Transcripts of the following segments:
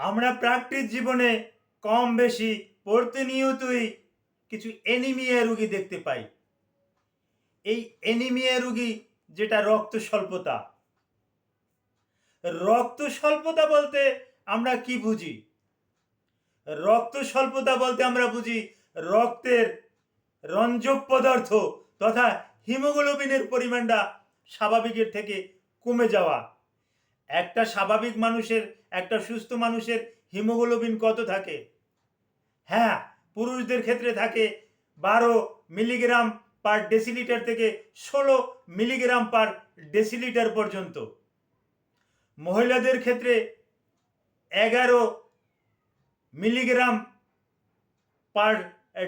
আমরা প্রাকৃতিক জীবনে কম বেশি প্রতিনিয়তই কিছু এনিমিয়া রুগী দেখতে পাই। এই এনিমিয়া রুগী যেটা রক্ত স্বল্পতা। রক্ত স্বল্পতা বলতে আমরা কি বুঝি? রক্ত স্বল্পতা বলতে আমরা বুঝি রক্তের রঞ্জক পদার্থ তথা হিমোগ্লোবিনের পরিমাণটা স্বাভাবিকের থেকে কমে যাওয়া। একটা স্বাভাবিক মানুষের, একটা সুস্থ মানুষের হিমোগ্লোবিন কত থাকে? হ্যাঁ পুরুষদের ক্ষেত্রে থাকে বারো মিলিগ্রাম পার ডেসিলিটার থেকে ষোলো মিলিগ্রাম পার ডেসিলিটার পর্যন্ত। মহিলাদের ক্ষেত্রে এগারো মিলিগ্রাম পার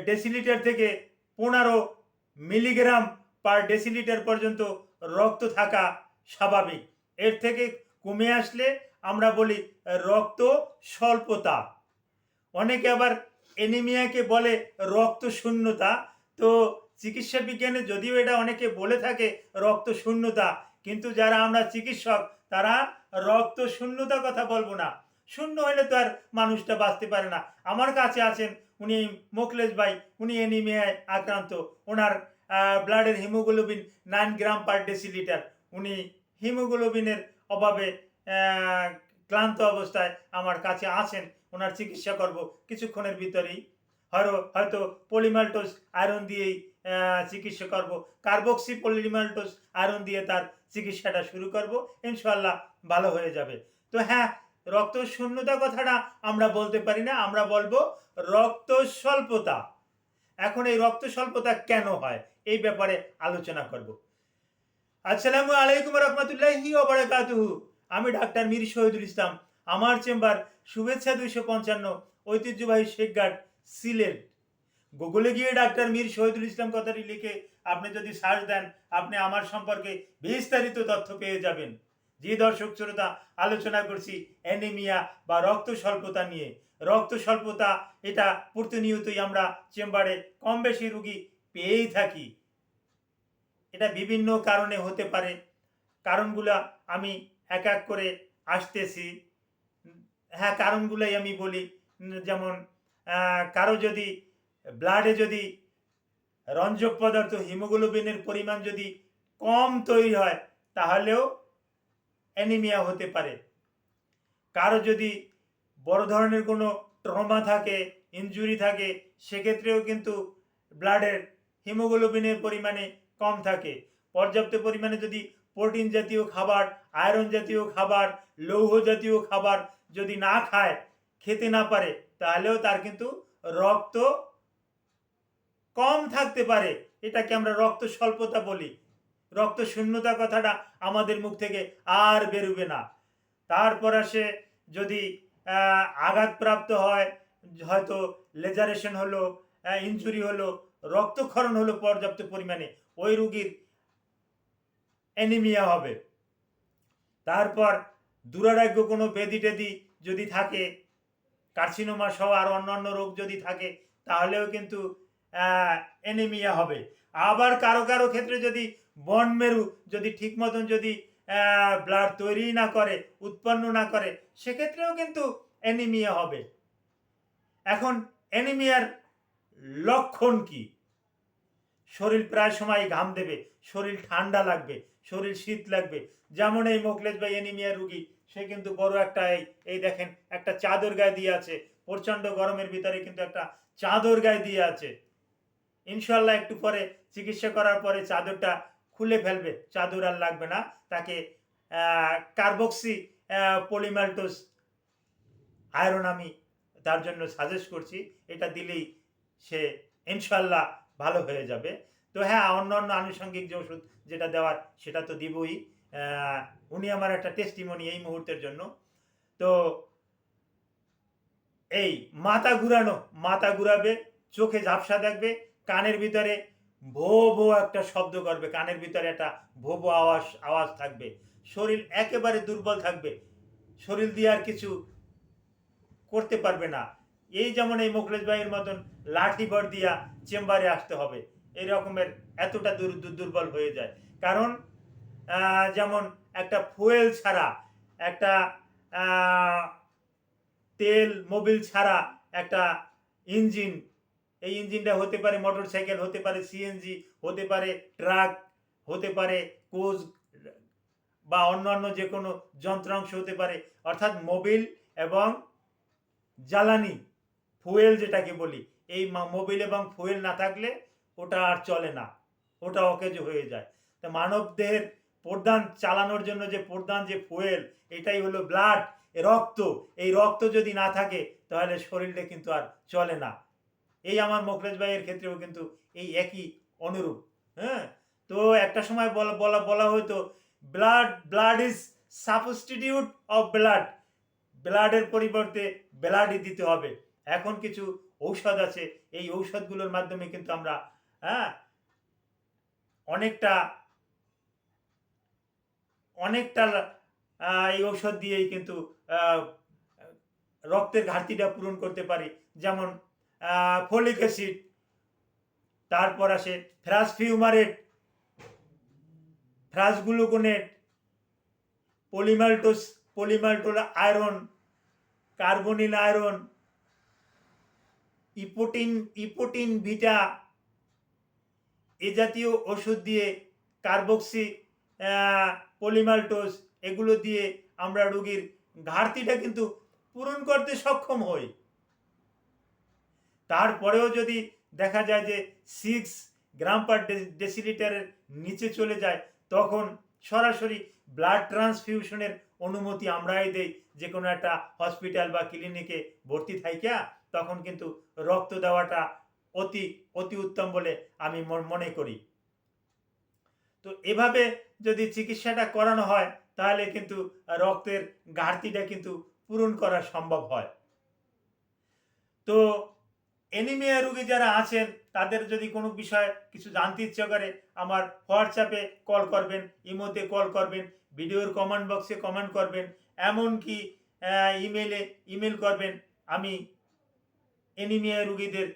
ডেসিলিটার থেকে পনেরো মিলিগ্রাম পার ডেসিলিটার পর্যন্ত রক্ত থাকা স্বাভাবিক। এর থেকে কমে আসলে আমরা বলি, রক্ত স্বল্পতা। অনেকে আবার এনিমিয়াকে বলে রক্ত শূন্যতা তো চিকিৎসা বিজ্ঞানে যদিও এটা অনেকে বলে থাকে রক্ত শূন্যতা কিন্তু যারা আমরা চিকিৎসক, তারা রক্ত শূন্যতার কথা বলব না। শূন্য হলে তো আর মানুষটা বাঁচতে পারে না। আমার কাছে আছেন উনি মোকলেশ ভাই, উনি এনিমিয়ায় আক্রান্ত। ওনার ব্লাডের haemoglobin nine gram per decilitre উনি হিমোগ্লোবিনের অভাবে ক্লান্ত অবস্থায় আমার কাছে আছেন, ওনার চিকিৎসা করব। কিছুক্ষণের ভিতরেই হয়তো হয়তো পলিমাল্টোস আয়রন দিয়েই চিকিৎসা করব। কার্বক্সি পলিমাল্টোস আয়রন দিয়ে তার চিকিৎসাটা শুরু করব। ইনশাল্লাহ ভালো হয়ে যাবে। তো হ্যাঁ রক্ত শূন্যতা কথাটা আমরা বলতে পারি না, আমরা বলব রক্ত স্বল্পতা এখন এই রক্ত স্বল্পতা কেন হয়? এই ব্যাপারে আলোচনা করব। আসসালামু আলাইকুম রহমতুল্লাহি ওবরাকাতুহু আমি ডাক্তার মীর শহীদুল ইসলাম। আমার চেম্বার শুভেচ্ছা দুইশো পঞ্চান্ন, ঐতিহ্যবাহী শেখঘাট সিলেট। গুগলে গিয়ে ডাক্তার মীর শহীদুল ইসলাম কথাটি লিখে আপনি যদি সার্চ দেন, আপনি আমার সম্পর্কে বিস্তারিত তথ্য পেয়ে যাবেন। যে দর্শক শ্রোতা, আলোচনা করছি অ্যানিমিয়া বা রক্ত স্বল্পতা নিয়ে। রক্ত স্বল্পতা, এটা প্রতিনিয়তই আমরা চেম্বারে কম বেশি রুগী পেয়েই থাকি। এটা বিভিন্ন কারণে হতে পারে। কারণগুলা আমি এক এক করে আসতেছি। হ্যাঁ কারণগুলাই আমি বলি। যেমন কারও যদি ব্লাডে যদি রঞ্জক পদার্থ, হিমোগ্লোবিনের পরিমাণ যদি কম তৈরি হয়, তাহলেও অ্যানিমিয়া হতে পারে। কারও যদি বড় ধরনের কোনো ট্রমা থাকে ইনজুরি থাকে, সেক্ষেত্রেও কিন্তু ব্লাডের হিমোগ্লোবিনের পরিমাণে কম থাকে। পর্যাপ্ত পরিমাণে যদি প্রোটিন জাতীয় খাবার, আয়রন জাতীয় খাবার, লৌহ জাতীয় খাবার যদি না খায়, খেতে না পারে, তাহলেও তার কিন্তু রক্ত কম থাকতে পারে। এটাকে আমরা রক্ত স্বল্পতা বলি। রক্ত শূন্যতা কথাটা আমাদের মুখ থেকে আর বেরোবে না। তারপর আসে যদি আঘাতপ্রাপ্ত হয়, হয়তো লেজারেশন হলো ইনজুরি হলো, রক্তক্ষরণ হলো পর্যাপ্ত পরিমাণে। ওই রুগীর অ্যানিমিয়া হবে। তারপর দুরারোগ্য কোনো বেদি টেদি যদি থাকে, কার্সিনোমা সহ আর অন্যান্য রোগ যদি থাকে, তাহলেও কিন্তু অ্যানিমিয়া হবে। আবার কারও কারও ক্ষেত্রে যদি বন মেরু যদি ঠিক মতন যদি ব্লাড তৈরি না করে, উৎপন্ন না করে, সেক্ষেত্রেও কিন্তু অ্যানিমিয়া হবে। এখন অ্যানিমিয়ার লক্ষণ কি? শরীর প্রায় সময় ঘাম দেবে, শরীর ঠান্ডা লাগবে, শরীর শীত লাগবে। যেমন এই মোকলেশ বা এনিমিয়া রুগী, সে কিন্তু বড় একটা এই এই দেখেন, একটা চাদর গায়ে দিয়ে আছে, প্রচণ্ড গরমের ভিতরে কিন্তু একটা চাদর গায়ে দিয়ে আছে। ইনশাল্লাহ একটু পরে চিকিৎসা করার পরে চাদরটা খুলে ফেলবে, চাদর আর লাগবে না, তাকে কার্বক্সি পলিমাল্টোস আয়রন আমি তার জন্য সাজেস্ট করছি, এটা দিলেই সে ইনশাল্লাহ ভালো হয়ে যাবে। তো হ্যাঁ অন্য অন্য আনুষঙ্গিক যে ওষুধ যেটা দেওয়ার, সেটা তো দিবই। উনি আমার একটা টেস্টিমনি এই মুহূর্তের জন্য। তো এই মাথা ঘুরানো, মাথা ঘুরাবে, চোখে ঝাপসা দেখবে, কানের ভিতরে ভো ভো একটা শব্দ করবে, কানের ভিতরে একটা ভো ভো আওয়াজ আওয়াজ থাকবে। শরীর একেবারে দুর্বল থাকবে। শরীর দিয়ে আর কিছু করতে পারবে না। এই যেমন এই মোখলেশ ভাইয়ের মতন লাঠি ভর দিয়া চেম্বারে আসতে হবে, এই রকমের এতটা দুর দুর- দুর্বল হয়ে যায়। কারণ যেমন একটা ফুয়েল ছাড়া, একটা তেল মোবিল ছাড়া একটা ইঞ্জিন, এই ইঞ্জিনটা হতে পারে মোটর সাইকেল হতে পারে সিএনজি, হতে পারে ট্রাক, হতে পারে কোচ বা অন্যান্য যে কোনো যন্ত্রাংশ হতে পারে। অর্থাৎ মোবিল এবং জ্বালানি ফুয়েল যেটাকে বলি, এই মোবিল এবং ফুয়েল না থাকলে ওটা আর চলে না, ওটা অকেজ হয়ে যায়। তা মানব দেহের প্রধান চালানোর জন্য যে প্রধান যে ফুয়েল, এটাই হলো ব্লাড রক্ত। এই রক্ত যদি না থাকে, তাহলে শরীরটা কিন্তু আর চলে না। এই আমার মোখলেশ ভাইয়ের ক্ষেত্রেও কিন্তু এই একই অনুরূপ হ্যাঁ? তো একটা সময় বলা বলা বলা হতো, blood blood is substitute of blood, ব্লাডের পরিবর্তে ব্লাডই দিতে হবে। এখন কিছু ঔষধ আছে। এই ঔষধগুলোর মাধ্যমে কিন্তু আমরা হ্যাঁ অনেকটা অনেকটা এই ঔষধ দিয়েই কিন্তু রক্তের ঘাটতিটা পূরণ করতে পারি। যেমন ফলিক অ্যাসিড, তারপর আসে ferrous fumarate, ferrous gluconate, polymaltose, polymaltose iron, carbonyl iron epoetin epoetin vita A জাতীয় ওষুধ দিয়ে কার্বক্সি পলিমাল্টোস এগুলো দিয়ে আমরা রোগীর ঘাটতিটা কিন্তু পূরণ করতে সক্ষম হই। তারপরেও যদি দেখা যায় যে সিক্স গ্রাম পার ডেসিলিটারের নিচে চলে যায়, তখন সরাসরি ব্লাড ট্রান্সফিউশনের অনুমতি আমরাই দেই। যে কোনো একটা হসপিটাল বা ক্লিনিকে ভর্তি থাইকা তখন কিন্তু রক্ত দেওয়াটা অতি অতি উত্তম বলে আমি মন- করি। তো এভাবে যদি চিকিৎসাটা করানো হয়, তাহলে কিন্তু রক্তের ঘাটতিটা কিন্তু পূরণ করা সম্ভব হয়। তো এনিমিয়া রুগী যারা আছেন, তাদের যদি কোনো বিষয়ে কিছু জানতে ইচ্ছে করে, আমার হোয়াটসঅ্যাপে কল করবেন, ইমোতে কল করবেন, ভিডিওর কমেন্ট বক্সে কমেন্ট করবেন, এমনকি ইমেলে, ইমেল করবেন, আমি এনিমিয়া রুগীদের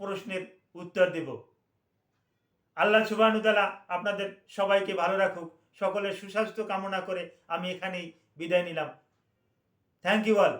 প্রশ্নের উত্তর দেব। আল্লাহ সুবাহনুতালা আপনাদের সবাইকে ভালো রাখুক, সকলের সুস্বাস্থ্য কামনা করে আমি এখানেই বিদায় নিলাম। Thank you all